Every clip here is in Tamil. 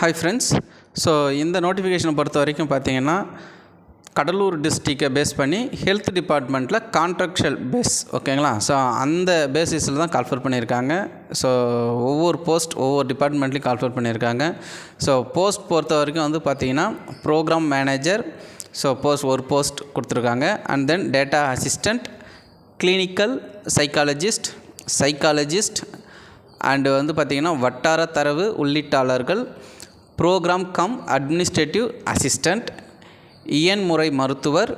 ஹாய் ஃப்ரெண்ட்ஸ் ஸோ இந்த நோட்டிஃபிகேஷனை பொறுத்த வரைக்கும் பார்த்தீங்கன்னா கடலூர் டிஸ்ட்ரிக்டை பேஸ் பண்ணி ஹெல்த் டிபார்ட்மெண்ட்டில் கான்ட்ராக்சுவல் பேஸ் ஓகேங்களா ஸோ அந்த பேசிஸில் தான் கால்ஃபர் பண்ணியிருக்காங்க. ஸோ ஒவ்வொரு போஸ்ட் ஒவ்வொரு டிபார்ட்மெண்ட்லேயும் கால்ஃபர் பண்ணியிருக்காங்க. ஸோ போஸ்ட் பொறுத்த வரைக்கும் வந்து பார்த்தீங்கன்னா ப்ரோக்ராம் மேனேஜர் ஸோ போஸ்ட் ஒரு போஸ்ட் கொடுத்துருக்காங்க. And then data assistant clinical psychologist psychologist and வந்து பார்த்திங்கன்னா வட்டார தரவு உள்ளீட்டாளர்கள் ப்ரோக்ராம் கம் அட்மினிஸ்ட்ரேட்டிவ் அசிஸ்டண்ட் இயன்முறை மருத்துவர்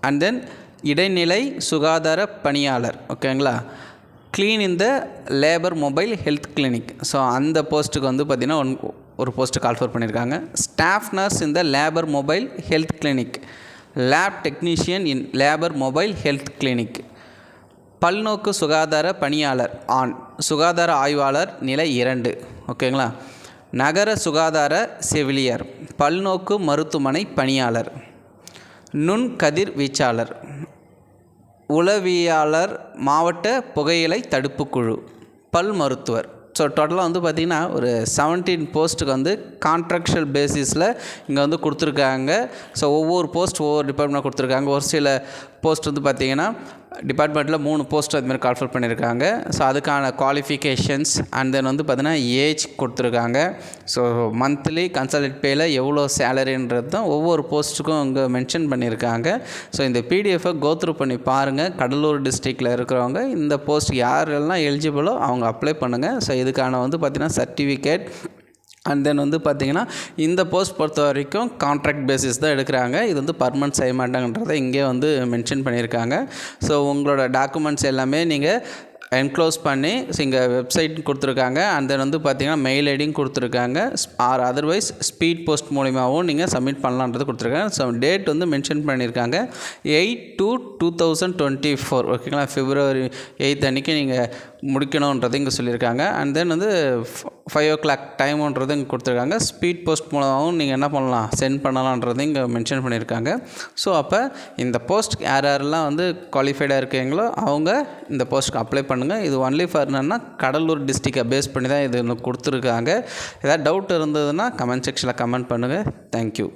அண்ட் தென் இடைநிலை சுகாதார பணியாளர் ஓகேங்களா க்ளீன் இந்த labour mobile health clinic so அந்த போஸ்ட்டுக்கு வந்து பார்த்திங்கன்னா ஒன் ஒரு போஸ்ட்டு கால்ஃபர் பண்ணியிருக்காங்க ஸ்டாஃப் நர்ஸ் இந்த labour mobile health clinic lab technician in labour mobile health clinic பல்நோக்கு சுகாதார பணியாளர் ஆண். சுகாதார ஆய்வாளர் நிலை இரண்டு ஓகேங்களா நகர சுகாதார செவிலியர் பல்நோக்கு மருத்துவமனை பணியாளர் நுண் கதிர் வீச்சாளர் உளவியாளர் மாவட்ட புகையிலை தடுப்பு குழு பல் மருத்துவர். ஸோ டோட்டலாக வந்து பார்த்திங்கன்னா ஒரு செவன்டீன் போஸ்ட்டுக்கு வந்து கான்ட்ராக்சுவல் பேசிஸில் இங்கே வந்து கொடுத்துருக்காங்க. ஸோ ஒவ்வொரு போஸ்ட் ஒவ்வொரு டிபார்ட்மெண்ட் கொடுத்துருக்காங்க. ஒரு சில போஸ்ட் வந்து பார்த்திங்கன்னா டிபார்ட்மெண்ட்டில் மூணு போஸ்ட் அதுமாதிரி கால்ஃபர் பண்ணியிருக்காங்க. ஸோ அதுக்கான குவாலிஃபிகேஷன்ஸ் அண்ட் தென் வந்து பார்த்திங்கன்னா ஏஜ் கொடுத்துருக்காங்க. ஸோ மந்த்லி கன்சல்ட் பேயில் எவ்வளோ சேலரின்றது தான் ஒவ்வொரு போஸ்ட்டுக்கும் இங்கே மென்ஷன் பண்ணியிருக்காங்க. ஸோ இந்த பிடிஎஃபை கோத்ரூ பண்ணி பாருங்கள் கடலூர் டிஸ்ட்ரிக்டில் இருக்கிறவங்க இந்த போஸ்ட் யாரெல்லாம் எலிஜிபிளோ அவங்க அப்ளை பண்ணுங்கள் ஸோ இதுக்கான வந்து பார்த்திங்கன்னா சர்டிஃபிகேட் அண்ட் தென் வந்து பார்த்திங்கன்னா இந்த போஸ்ட் பொறுத்த வரைக்கும் கான்ட்ராக்ட் பேசிஸ் தான் எடுக்கிறாங்க. இது வந்து பர்மனன்ட் செய்ய மாட்டாங்கன்றதை இங்கே வந்து மென்ஷன் பண்ணியிருக்காங்க. ஸோ உங்களோட டாக்குமெண்ட்ஸ் எல்லாமே நீங்கள் என்க்ளோஸ் பண்ணி இங்கே வெப்சைட் கொடுத்துருக்காங்க. அண்ட் தென் வந்து பார்த்தீங்கன்னா மெயில் ஐடியும் கொடுத்துருக்காங்க. ஆர் அதர்வைஸ் ஸ்பீட் போஸ்ட் மூலிமாவும் நீங்கள் சப்மிட் பண்ணலான்றது கொடுத்துருக்காங்க. ஸோ டேட் வந்து மென்ஷன் பண்ணியிருக்காங்க. Eight two two thousand twenty four ஓகேங்களா ஃபிப்ரவரி எயித் அன்றைக்கி நீங்கள் முடிக்கணுன்றதை இங்கே சொல்லியிருக்காங்க. அண்ட் தென் வந்து ஃபைவ் ஓ கிளாக் டைமுன்றது இங்கே கொடுத்துருக்காங்க. ஸ்பீட் போஸ்ட் மூலமாகவும் நீங்கள் என்ன பண்ணலாம்? சென்ட் பண்ணலான்றது இங்கே மென்ஷன் பண்ணியிருக்காங்க. ஸோ அப்போ இந்த போஸ்ட் யார் யாரெல்லாம் வந்து குவாலிஃபைடாக இருக்கீங்களோ அவங்க இந்த போஸ்ட்டுக்கு அப்ளை பண்ணுங்கள் இது ஒன்லி ஃபார் என்னென்னா கடலூர் டிஸ்ட்ரிக்டை பேஸ் பண்ணி தான் இது கொடுத்துருக்காங்க. ஏதாவது டவுட் இருந்ததுன்னா கமெண்ட் செக்ஷனில் கமெண்ட் பண்ணுங்கள் தேங்க்யூ